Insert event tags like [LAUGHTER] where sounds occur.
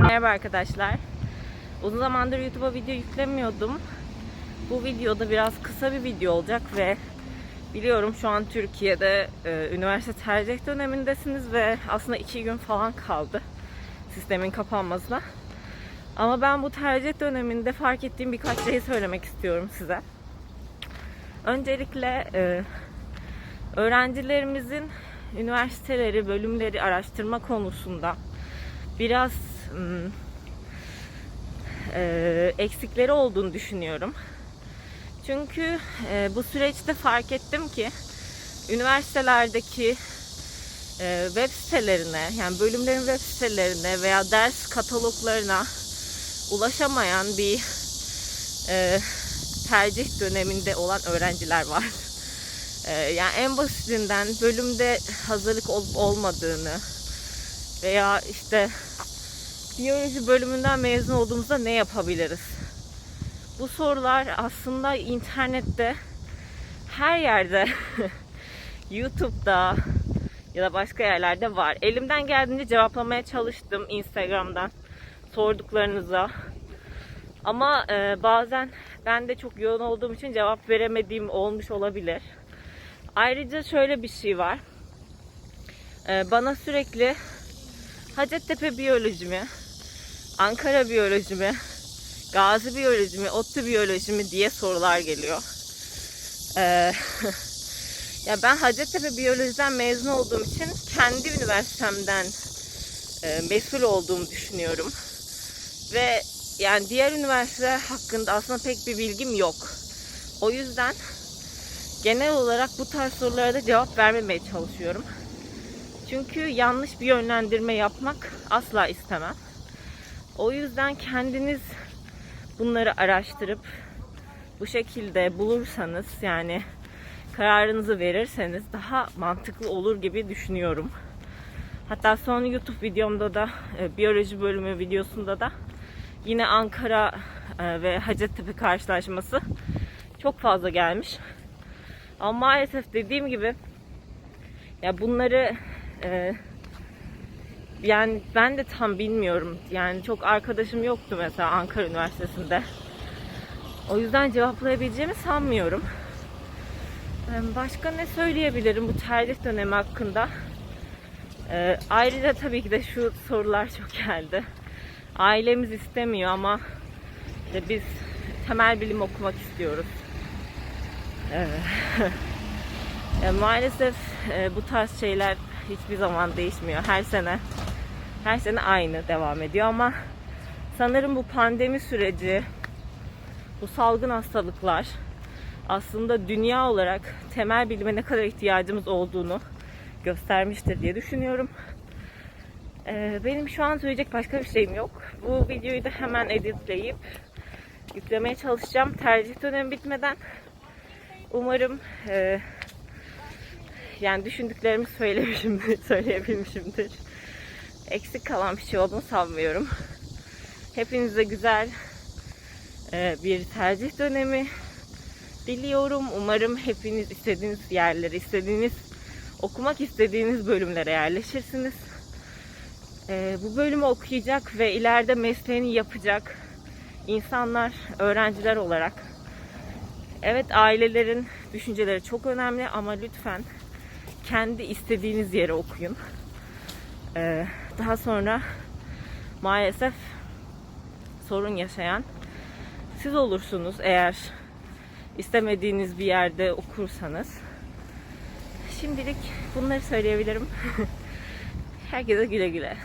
Merhaba arkadaşlar. Uzun zamandır YouTube'a video yüklemiyordum. Bu videoda biraz kısa bir video olacak ve biliyorum şu an Türkiye'de e, üniversite tercih dönemindesiniz ve aslında iki gün falan kaldı sistemin kapanmasına. Ama ben bu tercih döneminde fark ettiğim birkaç şeyi söylemek istiyorum size. Öncelikle e, öğrencilerimizin üniversiteleri, bölümleri araştırma konusunda biraz e, eksikleri olduğunu düşünüyorum. Çünkü e, bu süreçte fark ettim ki üniversitelerdeki e, web sitelerine, yani bölümlerin web sitelerine veya ders kataloglarına ulaşamayan bir e, tercih döneminde olan öğrenciler var. Yani en basitinden bölümde hazırlık olup olmadığını veya işte biyoloji bölümünden mezun olduğumuzda ne yapabiliriz? Bu sorular aslında internette her yerde [LAUGHS] YouTube'da ya da başka yerlerde var. Elimden geldiğince cevaplamaya çalıştım Instagram'dan sorduklarınıza. Ama e, bazen ben de çok yoğun olduğum için cevap veremediğim olmuş olabilir. Ayrıca şöyle bir şey var. E, bana sürekli Hacettepe biyoloji mi? Ankara biyoloji mi? Gazi biyoloji mi? ODTÜ biyoloji mi diye sorular geliyor. Ee, [LAUGHS] ya ben Hacettepe biyolojiden mezun olduğum için kendi üniversitemden e, mesul olduğumu düşünüyorum. Ve yani diğer üniversiteler hakkında aslında pek bir bilgim yok. O yüzden genel olarak bu tarz sorulara da cevap vermemeye çalışıyorum. Çünkü yanlış bir yönlendirme yapmak asla istemem. O yüzden kendiniz bunları araştırıp bu şekilde bulursanız yani kararınızı verirseniz daha mantıklı olur gibi düşünüyorum. Hatta son YouTube videomda da e, biyoloji bölümü videosunda da yine Ankara e, ve Hacettepe karşılaşması çok fazla gelmiş. Ama maalesef dediğim gibi ya bunları ee, yani ben de tam bilmiyorum. Yani çok arkadaşım yoktu mesela Ankara Üniversitesi'nde. O yüzden cevaplayabileceğimi sanmıyorum. Ee, Başka ne söyleyebilirim bu tercih dönemi hakkında? Ee, ayrıca tabii ki de şu sorular çok geldi. Ailemiz istemiyor ama işte biz temel bilim okumak istiyoruz. Ee, [LAUGHS] ya maalesef e, bu tarz şeyler hiçbir zaman değişmiyor. Her sene her sene aynı devam ediyor ama sanırım bu pandemi süreci bu salgın hastalıklar aslında dünya olarak temel bilime ne kadar ihtiyacımız olduğunu göstermiştir diye düşünüyorum. Ee, benim şu an söyleyecek başka bir şeyim yok. Bu videoyu da hemen editleyip yüklemeye çalışacağım. Tercih dönemi bitmeden umarım e, yani düşündüklerimi söylemişimdir, [LAUGHS] söyleyebilmişimdir. Eksik kalan bir şey olduğunu sanmıyorum. Hepinize güzel e, bir tercih dönemi diliyorum. Umarım hepiniz istediğiniz yerlere, istediğiniz okumak istediğiniz bölümlere yerleşirsiniz. E, bu bölümü okuyacak ve ileride mesleğini yapacak insanlar, öğrenciler olarak Evet ailelerin düşünceleri çok önemli ama lütfen kendi istediğiniz yere okuyun. Ee, daha sonra maalesef sorun yaşayan siz olursunuz eğer istemediğiniz bir yerde okursanız. Şimdilik bunları söyleyebilirim. [LAUGHS] Herkese güle güle.